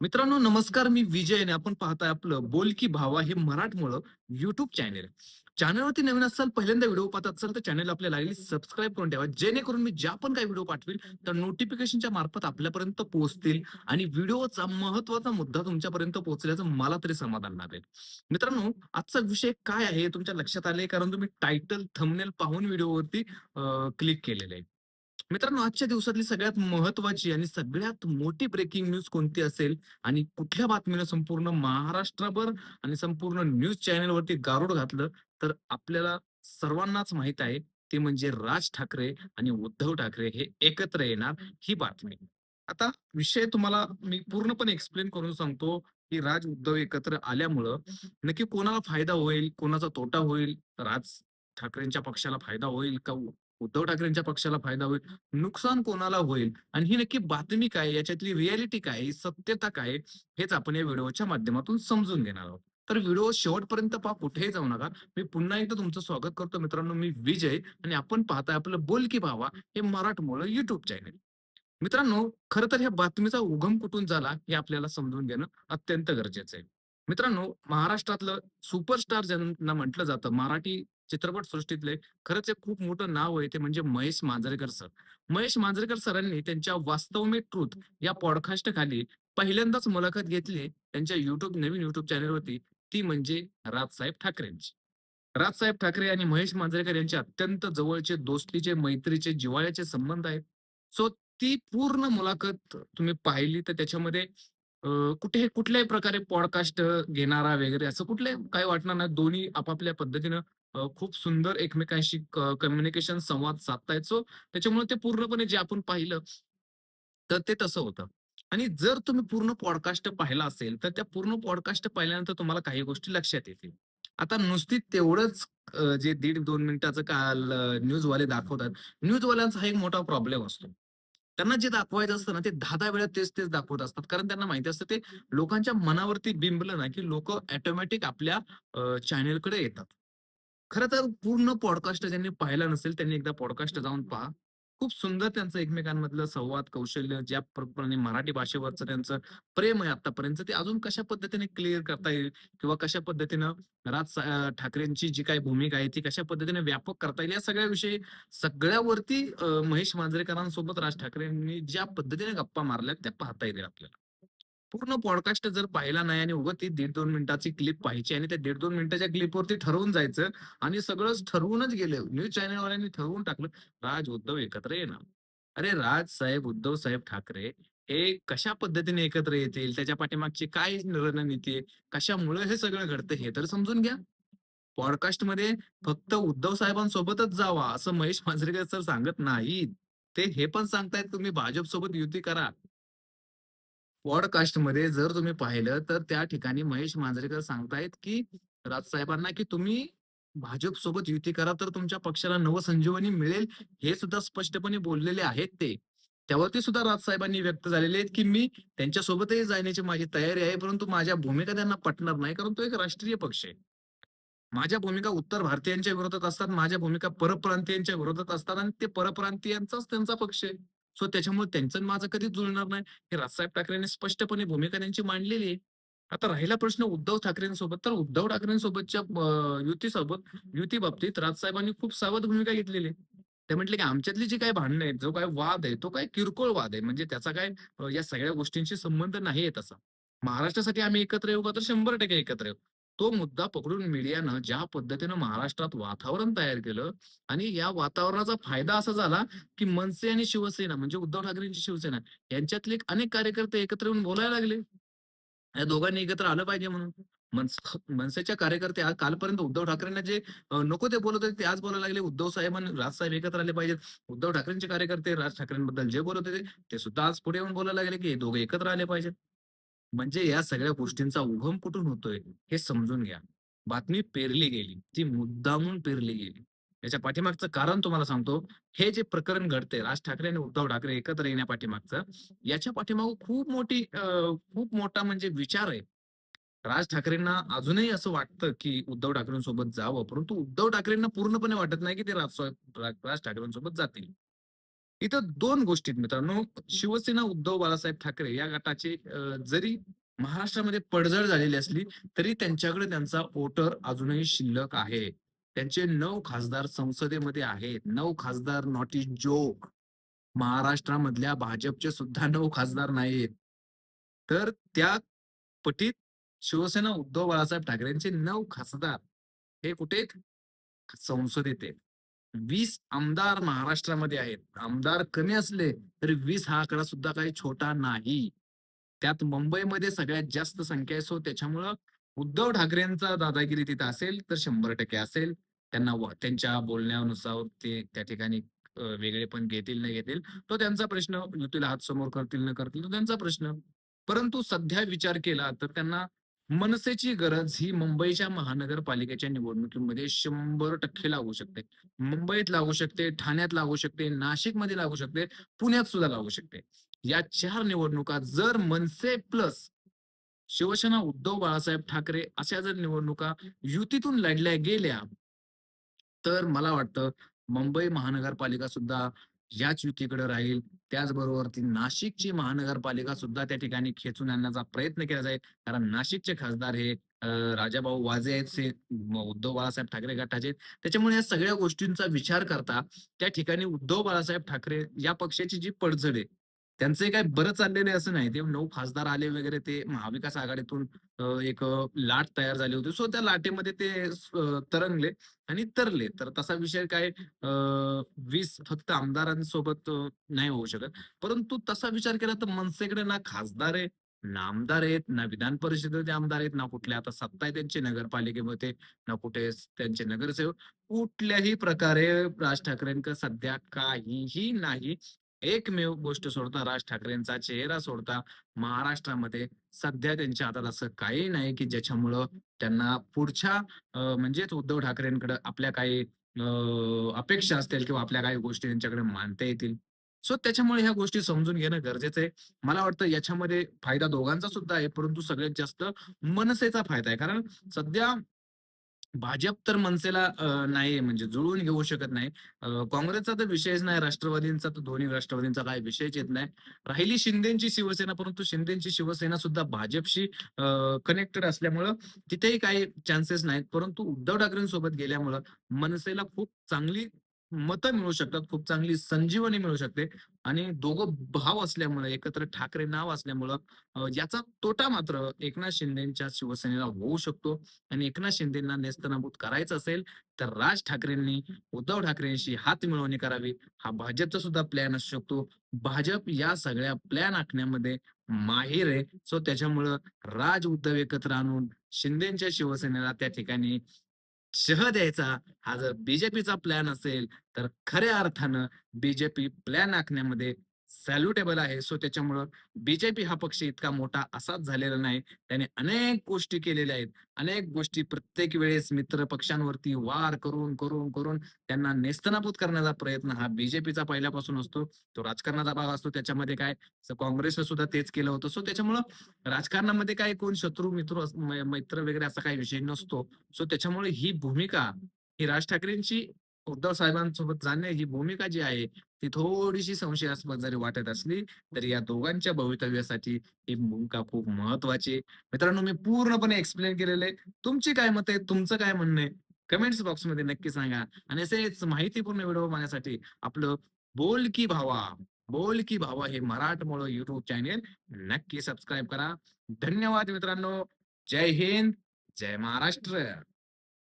मित्रांनो नमस्कार मी विजय आणि आपण पाहताय आपलं बोल की भावा हे मराठमोळं युट्यूब चॅनेल चॅनलवरती नवीन असाल पहिल्यांदा व्हिडिओ पाहत असाल तर चॅनल आपल्या लागली सबस्क्राईब करून ठेवा. जेणेकरून मी ज्या पण काही व्हिडिओ पाठवेल तर नोटिफिकेशनच्या मार्फत आपल्यापर्यंत पोहोचतील आणि व्हिडिओचा महत्त्वाचा मुद्दा तुमच्यापर्यंत पोहोचल्याचं मला तरी समाधान लाभेल मित्रांनो आजचा विषय काय आहे तुमच्या लक्षात आले कारण तुम्ही टायटल थंबनेल पाहून व्हिडिओवरती क्लिक केलेले आहे. मित्रांनो आजच्या दिवसातली सगळ्यात महत्वाची आणि सगळ्यात मोठी ब्रेकिंग न्यूज कोणती असेल आणि कुठल्या बातमीनं संपूर्ण महाराष्ट्रभर आणि संपूर्ण न्यूज चॅनलवरती गारुड घातलं तर आपल्याला सर्वांनाच माहीत आहे ते म्हणजे राज ठाकरे आणि उद्धव ठाकरे हे एकत्र येणार ही बातमी. आता विषय तुम्हाला मी पूर्णपणे एक्सप्लेन करून सांगतो की राज उद्धव एकत्र आल्यामुळं नक्की कोणाला फायदा होईल कोणाचा तोटा होईल राज ठाकरेंच्या पक्षाला फायदा होईल का उद्धव ठाकरेंच्या पक्षाला फायदा होईल नुकसान कोणाला होईल? आणि ही नक्की बातमी काय याच्यातली रियालिटी काय सत्यता काय हेच आपण या व्हिडिओच्या माध्यमातून समजून घेणार आहोत. तर व्हिडिओ शेवटपर्यंत पहा कुठेही जाऊ नका. मी पुन्हा एकदा तुमचं स्वागत करतो. मित्रांनो मी विजय आणि आपण पाहताय आपलं बोल की भावा हे मराठमोळं युट्यूब चॅनल मित्रांनो खरं तर ह्या बातमीचा उगम कुठून झाला हे आपल्याला समजून घेणं अत्यंत गरजेचं आहे. मित्रांनो महाराष्ट्रातलं सुपरस्टार ज्यांना म्हटलं जातं मराठी चित्रपट सृष्टीतले खरंच एक खूप मोठं नाव आहे ते म्हणजे महेश मांजरेकर सर. महेश मांजरेकर सरांनी त्यांच्या वास्तव में ट्रूथ या पॉडकास्ट खाली पहिल्यांदाच मुलाखत घेतली त्यांच्या युट्यूब नवीन युट्यूब होती ती म्हणजे राजसाहेब ठाकरेंची राजसाहेब ठाकरे आणि महेश मांजरेकर यांचे अत्यंत जवळचे दोस्तीचे मैत्रीचे जिव्हाळ्याचे संबंध आहेत. सो ती पूर्ण मुलाखत तुम्ही पाहिली तर त्याच्यामध्ये कुठे कुठल्याही प्रकारे पॉडकास्ट घेणारा वगैरे असं कुठले काही वाटणार नाही. दोन्ही आपापल्या पद्धतीनं खूप सुंदर एकमेकांशी कम्युनिकेशन संवाद साधतायत सो त्याच्यामुळे ते पूर्णपणे जे आपण पाहिलं तर ते तसं होतं. आणि जर तुम्ही पूर्ण पॉडकास्ट पाहिला असेल तर त्या पूर्ण पॉडकास्ट पाहिल्यानंतर तुम्हाला काही गोष्टी लक्षात येतील. आता नुसती तेवढंच जे दीड दोन मिनिटाचं काल न्यूजवाले दाखवतात न्यूजवाल्यांचा हा एक मोठा प्रॉब्लेम असतो. त्यांना जे दाखवायचं असतं ना ते दहा दहा वेळा तेच तेच दाखवत असतात. कारण त्यांना माहिती असतं ते लोकांच्या मनावरती बिंबलं ना की लोक ऑटोमॅटिक आपल्या चॅनेलकडे येतात. खरं तर पूर्ण पॉडकास्ट ज्यांनी पाहिला नसेल त्यांनी एकदा पॉडकास्ट जाऊन पहा. खूप सुंदर त्यांचं एकमेकांमधलं संवाद कौशल्य ज्या प्रमाणे मराठी भाषेवरचं त्यांचं प्रेम आहे आतापर्यंत ते अजून कशा पद्धतीने क्लिअर करता येईल किंवा कशा पद्धतीनं राज ठाकरेंची जी काही भूमिका आहे ती कशा पद्धतीने व्यापक करता येईल या सगळ्या विषयी सगळ्यावरती महेश मांजरेकरांसोबत राज ठाकरेंनी ज्या पद्धतीने गप्पा मारल्या त्या पाहता येतील आपल्याला. पूर्ण पॉडकास्ट जर पाहिला नाही आणि उगत ती दीड दोन मिनिटाची क्लिप पाहायची आणि त्या दीड दोन मिनिटाच्या क्लिपवरती ठरवून जायचं आणि सगळंच ठरवूनच गेले. न्यूज चॅनलवाल्यांनी ठरवून टाकलं राज उद्धव एकत्र येणार. अरे राज साहेब उद्धव साहेब ठाकरे हे कशा पद्धतीने एकत्र येतील? त्याच्या पाठीमागची काय रणनीती आहे? कशामुळे हे सगळं घडतं? हे तर समजून घ्या. पॉडकास्टमध्ये फक्त उद्धव साहेबांसोबतच जावा असं महेश मांजरेकर सर सांगत नाहीत. ते हे पण सांगतायत तुम्ही भाजप सोबत युती करा. पॉडकास्टमध्ये जर तुम्ही पाहिलं तर त्या ठिकाणी महेश मांजरेकर सांगतायत की राजसाहेबांना की तुम्ही भाजप सोबत युती करा तर तुमच्या पक्षाला नवसंजीवनी मिळेल हे सुद्धा स्पष्टपणे बोललेले आहेत ते. त्यावरती सुद्धा राजसाहेबांनी व्यक्त झालेले आहेत की मी त्यांच्यासोबतही जाण्याची माझी तयारी आहे परंतु माझ्या भूमिका त्यांना पटणार नाही कारण तो एक राष्ट्रीय पक्ष आहे. माझ्या भूमिका उत्तर भारतीयांच्या विरोधात असतात माझ्या भूमिका परप्रांतीयांच्या विरोधात असतात आणि ते परप्रांतीयांचाच त्यांचा पक्ष आहे. सो त्याच्यामुळे त्यांचं माझं कधीच जुळणार नाही. हे राजसाहेब ठाकरेंनी स्पष्टपणे भूमिका त्यांची मांडलेली आहे. आता राहिला प्रश्न उद्धव ठाकरेंसोबत. तर उद्धव ठाकरेंसोबतच्या युतीसोबत युती बाबतीत राजसाहेबांनी खूप सावध भूमिका घेतलेली आहे. ते म्हटले की आमच्यातली जी काही भांडणं आहेत जो काय वाद आहे तो काय किरकोळ वाद आहे. म्हणजे त्याचा काय या सगळ्या गोष्टींशी संबंध नाही आहे तसा. महाराष्ट्रासाठी आम्ही एकत्र येऊ का? तर शंभर टक्के एकत्र येऊ. तो मुद्दा पकडून मीडियानं ज्या पद्धतीनं महाराष्ट्रात वातावरण तयार केलं आणि या वातावरणाचा फायदा असा झाला की मनसे आणि शिवसेना म्हणजे उद्धव ठाकरेंची शिवसेना यांच्यातले अनेक कार्यकर्ते एकत्र येऊन बोलायला लागले. या दोघांनी एकत्र आलं पाहिजे म्हणून. मनसेच्या कार्यकर्ते आज कालपर्यंत उद्धव ठाकरेंना जे नको ते बोलत होते ते आज बोलायला लागले. उद्धव साहेब आणि राज साहेब एकत्र आले पाहिजेत. उद्धव ठाकरेंचे कार्यकर्ते राज ठाकरेंबद्दल जे बोलत होते ते सुद्धा आज पुढे येऊन बोलायला लागले की हे दोघे एकत्र आले पाहिजेत. म्हणजे या सगळ्या गोष्टींचा उगम कुठून होतोय हे समजून घ्या. बातमी पेरली गेली ती मुद्दामून पेरली गेली. याच्या पाठीमागचं कारण तुम्हाला सांगतो हे जे प्रकरण घडते राज ठाकरे आणि उद्धव ठाकरे एकत्र येण्या पाठीमागचं याच्या पाठीमाग खूप मोठी खूप मोठा म्हणजे विचार आहे. राज ठाकरेंना अजूनही असं वाटतं की उद्धव ठाकरेंसोबत जावं परंतु उद्धव ठाकरेंना पूर्णपणे वाटत नाही की ते राज राज ठाकरेंसोबत जातील. इथं दोन गोष्टी आहेत मित्रांनो. शिवसेना उद्धव बाळासाहेब ठाकरे या गटाचे जरी महाराष्ट्रामध्ये पडझड झालेली असली, तरी त्यांच्याकडे त्यांचा वोटर अजूनही शिल्लक आहे. त्यांचे 9 खासदार संसदेमध्ये आहेत. 9 खासदार नॉट इस जोक. महाराष्ट्रामधल्या भाजपचे सुद्धा 9 खासदार नाहीत. तर त्या पटीत शिवसेना उद्धव बाळासाहेब ठाकरेंचे 9 खासदार हे कुठे? संसदेत आहेत. वीस आमदार महाराष्ट्रामध्ये आहेत. आमदार कमी असले तरी वीस हा आकडा सुद्धा काही छोटा नाही. त्यात मुंबईमध्ये सगळ्यात जास्त संख्या आहे. सो त्याच्यामुळं उद्धव ठाकरेंचा दादागिरी तिथं असेल तर 100% असेल. त्यांना त्यांच्या बोलण्यानुसार ते त्या ठिकाणी वेगळे वेगळेपण घेतील, नाही घेतील, तो त्यांचा प्रश्न. युतीला हात समोर करतील, न करतील, तो त्यांचा प्रश्न. परंतु सध्या विचार केला तर त्यांना मनसेची गरज ही मुंबईच्या महानगरपालिकेच्या निवडणुकीमध्ये 100% लागू शकते. मुंबईत लागू शकते, ठाण्यात लागू शकते, नाशिकमध्ये लागू शकते, पुण्यात सुद्धा लागू शकते. या चार निवडणुका जर मनसे प्लस शिवसेना उद्धव बाळासाहेब ठाकरे अशा जर निवडणुका युतीतून लढल्या गेल्या तर मला वाटतं मुंबई महानगरपालिका सुद्धा याच युतीकडे राहील. त्याचबरोबर ती नाशिकची महानगरपालिका सुद्धा त्या ठिकाणी खेचून आणण्याचा प्रयत्न केला जाईल. कारण नाशिकचे खासदार हे राजाभाऊ वाजे आहेत, उद्धव बाळासाहेब ठाकरे गटाचे त्याच्यामुळे या सगळ्या गोष्टींचा विचार करता त्या ठिकाणी उद्धव बाळासाहेब ठाकरे या पक्षाची जी पडझड आहे, त्यांचंही काय बरं चाललेलं आहे असं नाही. ते नऊ खासदार आले वगैरे ते महाविकास आघाडीतून एक लाट तयार झाली होती. सो त्या लाटेमध्ये ते तरंगले आणि तरले. तर तसा विषय काय वीस फक्त आमदारांसोबत नाही होऊ शकत. परंतु तसा विचार केला तर मनसेकडे ना खासदार आहे, ना आमदार आहेत, ना विधान परिषदेचे आमदार आहेत, ना कुठल्या आता सत्ता आहे त्यांची नगरपालिकेमध्ये, ना कुठे त्यांचे नगरसेवक. कुठल्याही प्रकारे राज ठाकरेंक सध्या काहीही नाही. एकमेव गोष्ट सोडता राज ठाकरेंचा चेहरा सोडता महाराष्ट्रामध्ये सध्या त्यांच्या हातात असं काही नाही, की ज्याच्यामुळं त्यांना पुढच्या म्हणजेच उद्धव ठाकरेंकडे आपल्या काही अपेक्षा असतील किंवा आपल्या काही गोष्टी त्यांच्याकडे मानता येतील. सो त्याच्यामुळे ह्या गोष्टी समजून घेणं गरजेचं आहे. मला वाटतं याच्यामध्ये फायदा दोघांचा सुद्धा आहे, परंतु सगळ्यात जास्त मनसेचा फायदा आहे. कारण सध्या भाजप तर मनसेला नाही म्हणजे जुळवून घेऊ शकत नाही. काँग्रेसचा तर विषयच नाही, राष्ट्रवादींचा तर दोन्ही राष्ट्रवादींचा काही विषयच येत नाही. राहिली शिंदेची शिवसेना, परंतु शिंदेची शिवसेना सुद्धा भाजपशी कनेक्टेड असल्यामुळं तिथेही काही चान्सेस नाहीत. परंतु उद्धव ठाकरेंसोबत गेल्यामुळं मनसेला खूप चांगली मतं मिळू शकतात, खूप चांगली संजीवनी मिळू शकते आणि दोघं भाव असल्यामुळे, एकत्र ठाकरे नाव असल्यामुळं याचा तोटा मात्र एकनाथ शिंदेच्या शिवसेनेला होऊ शकतो. आणि एकनाथ शिंदेंना नेस्तनाबूत करायचं असेल, तर राज ठाकरेंनी उद्धव ठाकरेंशी हात मिळवणी करावी. हा भाजपचा सुद्धा प्लॅन असू शकतो. भाजप या सगळ्या प्लॅन आखण्यामध्ये माहिर आहे. सो त्याच्यामुळं राज उद्धव एकत्र आणून शिंदेच्या शिवसेनेला त्या ठिकाणी शह द्यायचा हा जर बीजेपीचा प्लॅन असेल, तर खऱ्या अर्थानं बीजेपी प्लॅन आखण्यामध्ये सॅल्युटेबल आहे. सो त्याच्यामुळं बीजेपी हा पक्ष इतका मोठा असाच झालेला नाही. त्याने अनेक गोष्टी केलेल्या आहेत. अनेक गोष्टी प्रत्येक वेळेस मित्र पक्षांवरती वार करून, करून, करून त्यांना नेस्तनाबूत करण्याचा प्रयत्न हा बीजेपीचा पहिल्यापासून असतो. तो राजकारणाचा भाग असतो. त्याच्यामध्ये काय काँग्रेसनं सुद्धा तेच केलं होतं. सो त्याच्यामुळं राजकारणामध्ये काय कोण शत्रू मित्र मैत्र वगैरे असा काही विषय नसतो. सो त्याच्यामुळे ही भूमिका ही राज ठाकरेंची उद्धव साहेबांसोबत जाणे ही भूमिका जी आहे, ती थोडीशी संशयास्पद जरी वाटत असली, तरी या दोघांच्या भवितव्यासाठी ही भूमिका खूप महत्वाची मित्रांनो, मी पूर्णपणे एक्सप्लेन केलेले तुमची काय मत आहे? तुमचं काय म्हणणं आहे? कमेंट्स बॉक्समध्ये नक्की सांगा आणि असेच माहितीपूर्ण व्हिडिओ पाहण्यासाठी आपलं बोल की भावा, बोल की भावा हे मराठमोळं युट्यूब चॅनेल नक्की सबस्क्राईब करा. धन्यवाद मित्रांनो. जय हिंद, जय महाराष्ट्र.